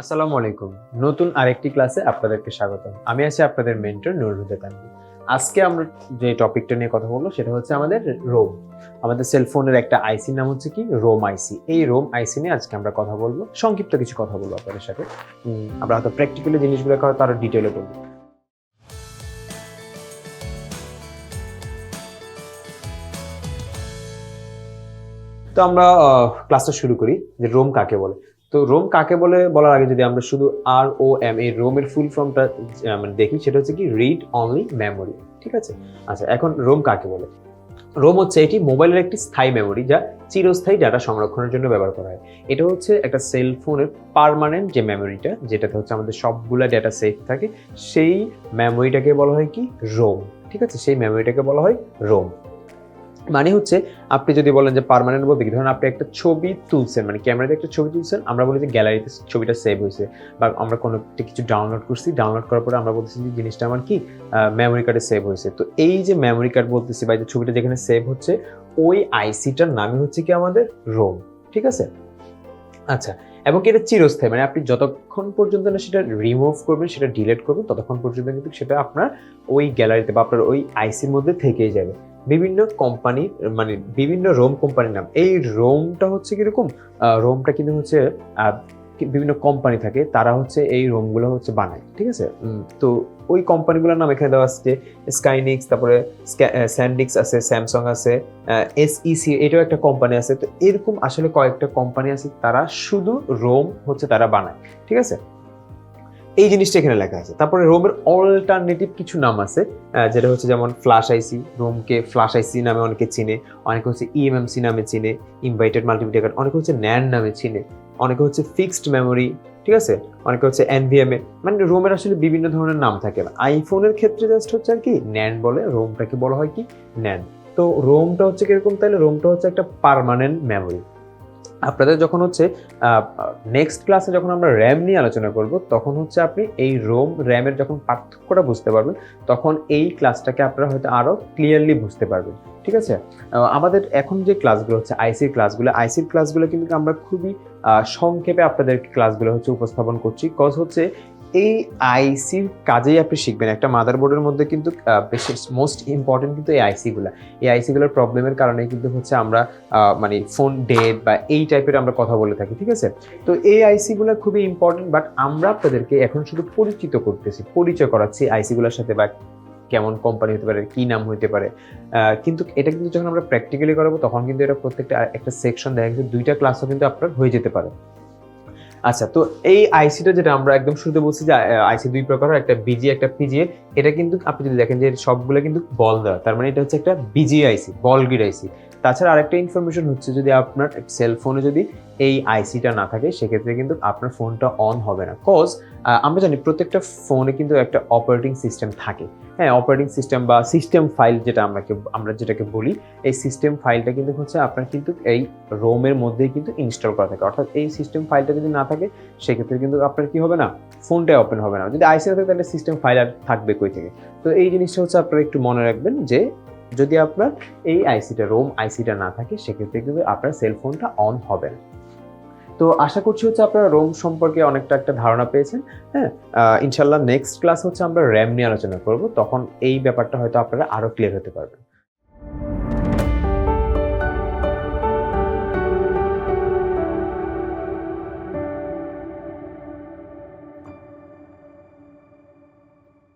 আসসালামু আলাইকুম। নতুন আরেকটি ক্লাসে আপনাদেরকে স্বাগত আমি আছি আপনাদের মেন্টর নুরুল হুদা আজকে আমরা যে টপিকটা নিয়ে কথা বলব সেটা হচ্ছে আমাদের রোম। আমাদের সেলফোনের একটা আইসি নাম হচ্ছে কি? ROM IC. এই রোম আইসি নিয়ে আজকে আমরা কথা বলব। সংক্ষিপ্ত কিছু কথা বলব আপনাদের সাথে। আমরা হয়তো প্র্যাকটিক্যালি জিনিসগুলো হয়তো আরও ডিটেলে বলব। তো আমরা ক্লাসটা শুরু করি যে রোম কাকে বলে? তো রোম কাকে বলে বলার আগে যদি আমরা শুধু আর ও এম এই রোমের ফুল ফর্মটা মানে দেখি, সেটা হচ্ছে কি রিড অনলি মেমোরি ঠিক আছে? আচ্ছা এখন রোম কাকে বলে? রোম হচ্ছে এটি মোবাইলের একটি স্থায়ী মেমোরি যা চিরস্থায়ী ডাটা সংরক্ষণের জন্য ব্যবহার করা হয়। এটা হচ্ছে একটা সেল ফোনের পারমানেন্ট যে মেমোরিটা যেটাতে হচ্ছে আমাদের সবগুলা ডেটা সেফ থাকে, সেই মেমোরিটাকে বলা হয় কি? রোম, ঠিক আছে? সেই মেমোরিটাকে বলা হয় রোম। মানে হচ্ছে আপনি যদি বলেন যে পার্মানেন্ট বলতে কি? ধরুন আপনি একটা ছবি তুলছেন মানে ক্যামেরাতে একটা ছবি তুলছেন, আমরা বলি যে গ্যালারিতে ছবিটা সেভ হয়েছে বা আমরা কোনো একটা কিছু ডাউনলোড করছি ডাউনলোড করার পরে আমরা বলতেছি যে জিনিসটা আমার কি? মেমোরি কার্ডে সেভ হয়েছে। তো এই যে মেমোরি কার্ড বলতেছি বা যে ছবিটা যেখানে সেভ হচ্ছে, ওই আইসিটার নামই হচ্ছে কি আমাদের? রোম ঠিক আছে? আচ্ছা এবং এটা চিরস্থায়ী? মানে আপনি যতক্ষণ পর্যন্ত না সেটা রিমুভ করবেন, সেটা ডিলিট করবেন, ততক্ষণ পর্যন্ত কিন্তু সেটা আপনার ওই গ্যালারিতে বা আপনার ওই আইসির মধ্যে থেকেই যাবে। বিভিন্ন কোম্পানি মানে বিভিন্ন রোম কোম্পানির নাম। এই রোমটা হচ্ছে কীরকম? রোমটা কিন্তু হচ্ছে বিভিন্ন কোম্পানি থাকে, তারা হচ্ছে এই রোমগুলো হচ্ছে বানায়, ঠিক আছে? তো ওই কোম্পানিগুলোর নাম এখানে দেওয়া আছে স্কাইনিক্স তারপরে স্যান্ডিক্স আছে স্যামসাং আছে এসইসি এটাও একটা কোম্পানি আছে। তো এরকম আসলে কয়েকটা কোম্পানি আছে, তারা শুধু রোম হচ্ছে তারা বানায়, ঠিক আছে? এই জিনিসটা এখানে লেখা আছে। তারপরে রোমের অল্টারনেটিভ কিছু নাম আছে যেটা হচ্ছে যেমন ফ্লাশ আইসি রোমকে ফ্লাশ আইসি নামে অনেকে চিনে, অনেকে হচ্ছে E ইএমএমসি নামে চিনে ইনভাইটেড মাল্টিমিডিয়া কার্ড অনেকে হচ্ছে ন্যান নামে চিনে, অনেকে হচ্ছে ফিক্সড মেমোরি ঠিক আছে? অনেকে হচ্ছে এনভিএমএ মানে রোমের আসলে বিভিন্ন ধরনের নাম থাকে। আইফোনের ক্ষেত্রে জাস্ট হচ্ছে আর কি ন্যান বলে, রোমটাকে বলা হয় কি ন্যান তো রোমটা হচ্ছে কীরকম? তাহলে রোমটা হচ্ছে একটা পার্মানেন্ট মেমোরি আপনাদের যখন হচ্ছে নেক্সট ক্লাসে যখন আমরা র্যাম নিয়ে আলোচনা করব, তখন হচ্ছে আপনি এই রোম র্যামের যখন পার্থক্যটা বুঝতে পারবেন, তখন এই ক্লাসটাকে আপনারা হয়তো আরও ক্লিয়ারলি বুঝতে পারবেন, ঠিক আছে? আমাদের এখন যে ক্লাসগুলো হচ্ছে আইসির ক্লাসগুলো আইসির ক্লাসগুলো কিন্তু আমরা খুবই সংক্ষেপে আপনাদের ক্লাসগুলো হচ্ছে উপস্থাপন করছি কজ হচ্ছে এই আইসির কাজেই আপনি শিখবেন। একটা মাদারবোর্ডের মধ্যে কিন্তু মোস্ট ইম্পর্টেন্ট কিন্তু এই আইসিগুলো এই আইসিগুলোর প্রবলেমের কারণে কিন্তু হচ্ছে আমরা মানে ফোন ডেট বা এই টাইপের আমরা কথা বলে থাকি, ঠিক আছে? তো এই আইসিগুলো খুবই ইম্পর্টেন্ট বাট আমরা আপনাদেরকে এখন শুধু পরিচিত করতেছি, পরিচয় করাচ্ছি আইসিগুলোর সাথে বা কেমন কোম্পানি হতে পারে, কি নাম হতে পারে। কিন্তু এটা কিন্তু যখন আমরা প্র্যাকটিক্যালি করাবো, তখন কিন্তু এটা প্রত্যেকটা একটা সেকশন দেখা কিন্তু দুইটা ক্লাসও কিন্তু আপনার হয়ে যেতে পারে। আচ্ছা তো এই আইসিটা যেটা আমরা একদম শুরুতে বলছি যে আইসি দুই প্রকার, একটা বিজি একটা পিজিএ এটা কিন্তু আপনি যদি দেখেন যে সবগুলো কিন্তু বল দেওয়া। তার মানে এটা হচ্ছে একটা বিজি আইসি বল গ্রিড আইসি তাছাড়া আরেকটা ইনফরমেশন হচ্ছে যদি আপনার সেল ফোনে যদি এই আইসিটা না থাকে, সেক্ষেত্রে কিন্তু আপনার ফোনটা অন হবে না। কজ আমরা জানি প্রত্যেকটা ফোনে কিন্তু একটা অপারেটিং সিস্টেম থাকে। হ্যাঁ অপারেটিং সিস্টেম বা সিস্টেম ফাইল যেটা আমরা আমরা যেটাকে বলি, এই সিস্টেম ফাইলটা কিন্তু হচ্ছে আপনার কিন্তু এই রোমের মধ্যেই কিন্তু ইনস্টল করা থাকে। অর্থাৎ এই সিস্টেম ফাইলটা যদি না থাকে, সেক্ষেত্রে কিন্তু আপনার কি হবে না ফোনটাই ওপেন হবে না। যদি আইসি থাকে, তাহলে সিস্টেম ফাইল আর থাকবে কই থেকে? তো এই জিনিসটা হচ্ছে আপনারা একটু মনে রাখবেন যে যদি আপনার এই আইসিটা রোম আইসিটা না থাকে, সেক্ষেত্রে কিন্তু আপনার সেলফোনটা অন হবে না। তো আশা করছি হচ্ছে আপনারা রোম সম্পর্কে অনেকটা একটা ধারণা পেয়েছেন। হ্যাঁ ইনশাল্লাহ নেক্সট ক্লাস হচ্ছে আমরা র্যাম নিয়ে আলোচনা করব। তখন এই ব্যাপারটা হয়তো আপনারা আরও ক্লিয়ার হতে পারবেন।